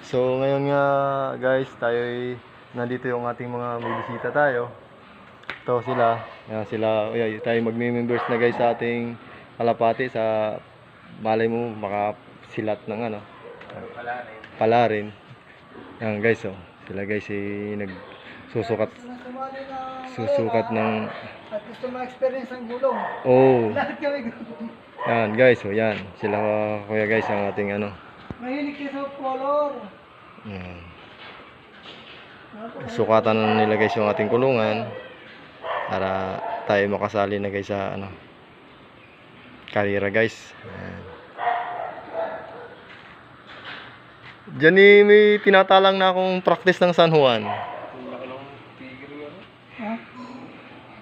So ngayon nga guys, tayo nandito yung ating mga may bisita tayo. Ito sila, yan sila, ay, tayo magme-members na guys sa ating kalapati sa malay mo makasilat ng ano, pala rin. Yan guys oh, sila guys ay ng susukat arena ng At gusto ma-experience ang gulong. oh, Lahat kami gulong. yan guys oh, yan sila kuya guys ang ating ano. Mahilig kayo sa color. Yan. Sukatan na nila guys yung ating kulungan para tayo makasali na guys sa ano karera guys. Ayan. Diyan eh, may tinatalang na akong practice ng San Juan. Ang laki ng tigil nga. no? Ha?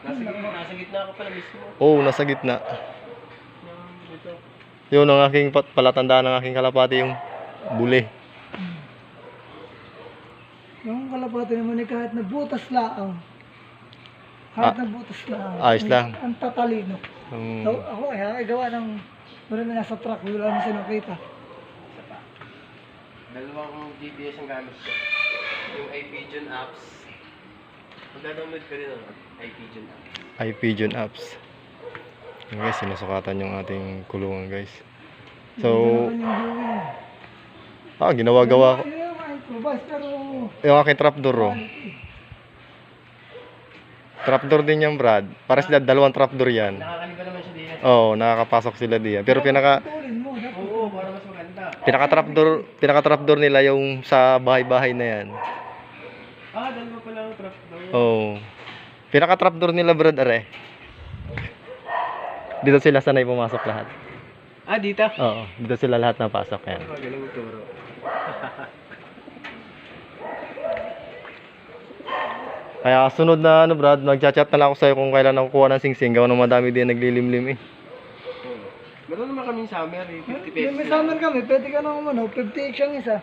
Nasa, gitna, nasa gitna ka pala mismo. Oo, oh, nasa gitna. Yung Ito. Yun ang aking pat- palatandaan ng aking kalapati yung buli. Yung kalapati naman eh kahit na butas laang. Kahit na butas laang. Ah. ayos ang- lang. Ang tatalino. Um, So, ako ay ay gawa ng marami nasa truck. Wala na siya nakita. Dalawang GPS ang gamit ko. Yung iPigeon apps. Magda-download ka rin ng iPigeon apps. ay pigeon apps. Yan guys, sinusukatan yung ating kulungan guys. So, Ito naman yung viewing. Ah, ginawa-gawa ko. Yung aking trapdoor oh. Trapdoor din yan, Brad. Para sila dalawang trapdoor yan. Nakakaliba naman siya din. Oo, oh, nakakapasok sila diyan. Pero pinaka. Oo, para mas maganda. pinaka trapdoor, pinaka trapdoor nila yung sa bahay-bahay na yan. Ah, dalawa pala ang trap daw. Oo. Oh. Pinaka trapdoor nila, Brad, are. Dito sila sanay pumasok lahat. Ah, dito? Oo, dito sila lahat napasok yan. Magaling turo. Kaya sunod na ano, Brad, magchat-chat na lang ako sa'yo kung kailan ako kuha ng singsing. Gawa ng madami din naglilimlim eh. Meron naman kaming summer eh. 50 May, pesos. may summer kami, pwede ka nang umano, 50 siyang isa.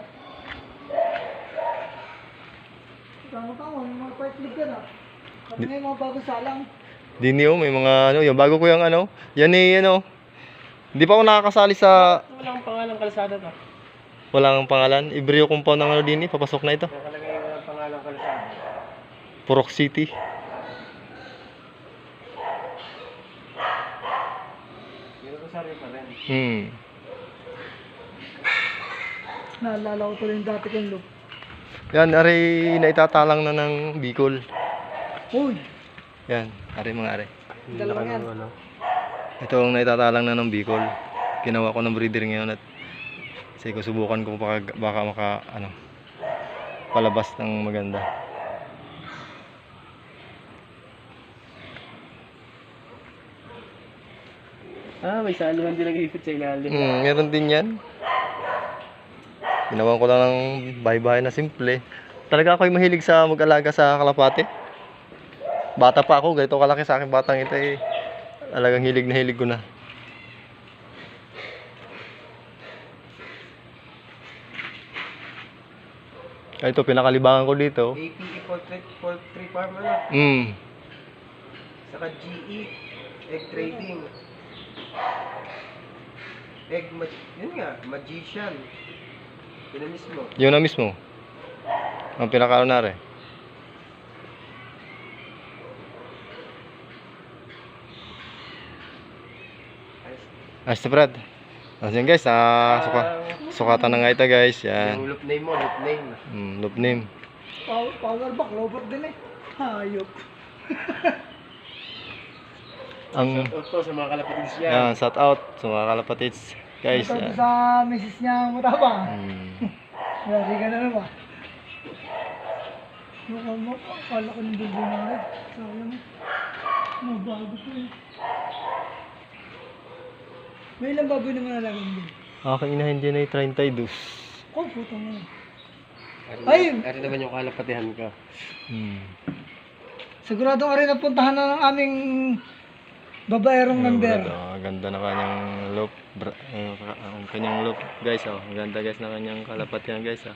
Tama-tama, yung mga part league ka na. Kasi may mga bago salang. Dini oh, may mga ano, yung bago ko yung ano, yan eh, ano. Hindi pa ako nakakasali sa Walang pangalang kalsada to. Walang pangalan. Ibrio compound ng ano din eh, papasok na ito. Nakalagay walang pangalang kalsada. Purok City. Pero Rosario pa rin. Hmm. Naalala ko tuloy yung dati kong look. Yan, ari na itatalang na ng Bicol. Uy! Yan, ari mga ari. Dalawa yan. Ito ang naitatalang na ng Bicol. Ginawa ko ng breeder ngayon at kasi ko subukan ko baka, baka maka ano palabas ng maganda. Ah, may saluhan din nag-ipit sa ilalim. Hmm, meron din yan. Ginawa ko lang ng bahay-bahay na simple. Talaga ako'y mahilig sa mag-alaga sa kalapate. Bata pa ako, ganito kalaki sa akin batang ito eh. Talagang hilig na hilig ko na. Ito, pinakalibangan ko dito. APE Portrait Poultry Farmer na. Hmm. Saka GE Egg Trading. Egg mag... Yun nga, Magician. Yun na mismo. Yun na mismo. Ang pinakaano na rin. Ayos na Brad. Ayan guys, ah, suka, sukatan na nga ito guys. Yung Yan. loop name mo, loop name. Mm, loop name. Power, power back, robot din eh. Hayop. Ang Shout out po sa mga kalapatids niya. yan, shout out sa mga kalapatids. Guys, Ito yan. sa misis niya mataba. Mm, Yari ka na naman. Mukha mo, akala ko ng dugo na rin. Sayang. Mga bago ko eh. May ilang baboy naman nalagang din. aking inahin dyan ay 32. Oh, putang na. Ay! Ari naman yung kalapatihan ko. Mm. Siguradong ari na puntahan na ng aming babaerong member. Oh, ang ganda na kanyang loop. Bra- eh, ang kanyang loop, guys. Oh, ang ganda guys na kanyang kalapatihan guys. Oh.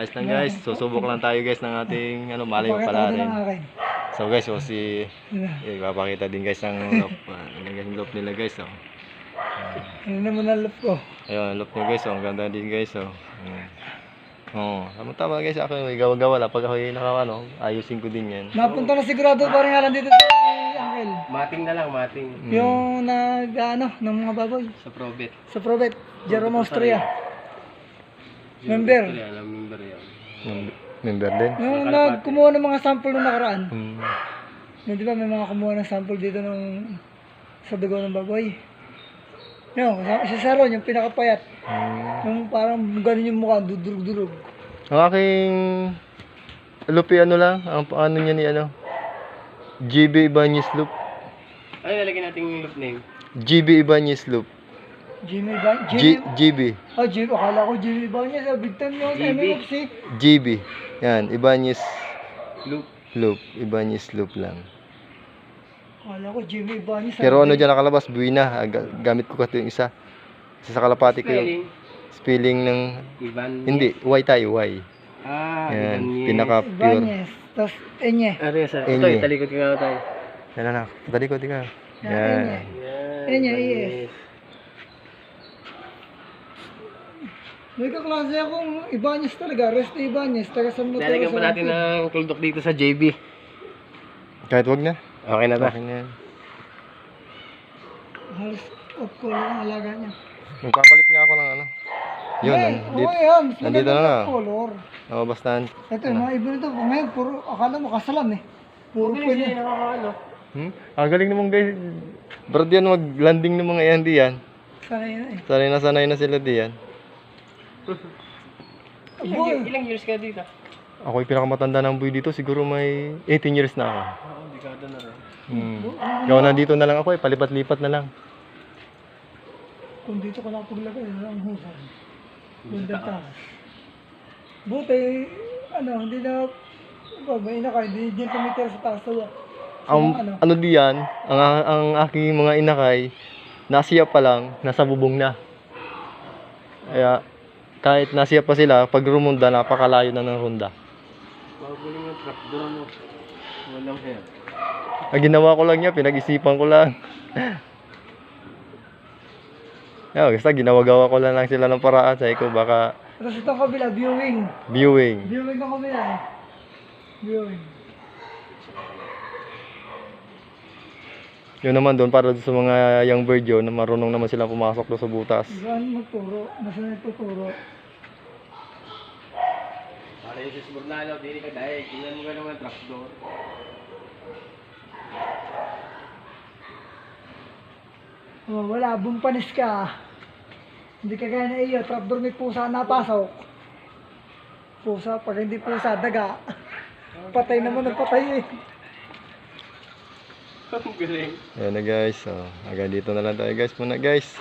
Ayos lang guys. Susubok lang tayo guys ng ating ano, malay mo pala rin. So guys, oh, si ipapakita din guys ng loop. Guys, yung loop nila guys. Oh. Ano naman ang loob ko? Ayun, look nyo guys, oh. Ang ganda din guys, oh. Mm. Oo, tama tama guys, ako may gawa-gawa lang. Pag ako yung naka, ano, ayusin ko din yan. Napunta na sigurado pa rin nga lang dito sa Uncle. Mating na lang, mating. Mm. Yung nag, ano, ng mga baboy. Sa Probet. Sa Provet, Jerome Austria. Member. Yan, ang member yan. Mem- member din. Yung nagkumuha ng mga sample nung nakaraan. Mm. Yung di ba may mga kumuha ng sample dito nung sa dugo ng baboy. Yung, si Saron, yung pinakapayat. Mm. Yung parang ganun yung mukha, dudurog-durog. Ang aking lupi ano lang, ang ano niya ni ano, GB Ibanez loop. Ano nalagyan natin yung loop name? GB Ibanez loop. Jimmy ba? G- Jimmy? GB. Oh, Jimmy. Akala ko Jimmy ba niya sa big time yun. GB. MFC. GB. Yan, Ibanez Loop. loop. Ibanez loop lang. Akala ko Jimmy sa Pero ano dyan nakalabas. Ah, ga- Gamit ko kasi yung isa. Isa sa kalapati ko yung Spelling. ng, Ivan. hindi, Y tayo, Y. Ah, Yan, Ivan. pinaka pure. Ibanez. Tapos, Enye. Ano sir? Enye. Ito, talikod ka nga tayo. Yan na, dali ko, di ka. Yan, Yan. Enye. Enye, Ibanez. yes. May kaklase akong Ibanez talaga. Rest na Ibanez. Taga San Mateo. Lalagyan pa natin ng tuldok dito sa JB. Kahit wag na. Okay na ba? Okay na yan. Halos off color ang alaga niya. Magpapalit nga ako ng ano. Yun, Hey, nandito. okay yan. Mas nandito na ang color. Oh, basta Ito, yung mga ibon ito. Ngayon, puro, akala mo kasalam eh. Puro pwede. hindi nakakaano. Hmm? Ang galing naman guys. Brad yan mag-landing ng mga yan diyan. Sana yun eh. Sanay na sanay na sila diyan. Ilang, ilang years ka dito? Ako yung pinakamatanda ng boy dito. Siguro may 18 years na ako. Oo, dekada na rin. Hmm. Gawa na dito na lang ako eh. Palipat-lipat na lang. Kung dito ka nakapaglagay, ano ang husay. Ganda taas. Buti, ano, hindi na, may inakay, hindi dyan tumitira sa taas. Sa, Ang ano? ano diyan, ang, ang aking mga inakay, nasiya pa lang, nasa bubong na. Kaya, kahit nasiya pa sila, pag rumunda, napakalayo na ng runda. Maguling yung trap doon mo. Walang hair. Ang ginawa ko lang niya, pinag-isipan ko lang. Yan, basta ginawa-gawa ko lang, lang sila ng paraan. Sabi ko, baka Tapos itong kabila, viewing. viewing. Viewing ng kabila eh. Viewing. Yun naman doon, para doon sa mga young bird yun, na marunong naman silang pumasok doon sa butas. Saan magturo? Nasa nagtuturo? Para yung sis Burnalo, dili ka dahil. Tingnan mo ka naman trap door. Oh, wala, bumpanis ka. Hindi ka gaya na iyo, trapdoor may pusa na pasok. Pusa, pag hindi pusa, daga. Patay naman ang patay eh. Ang galing. Ayan na guys, so, hanggang dito na lang tayo guys muna guys.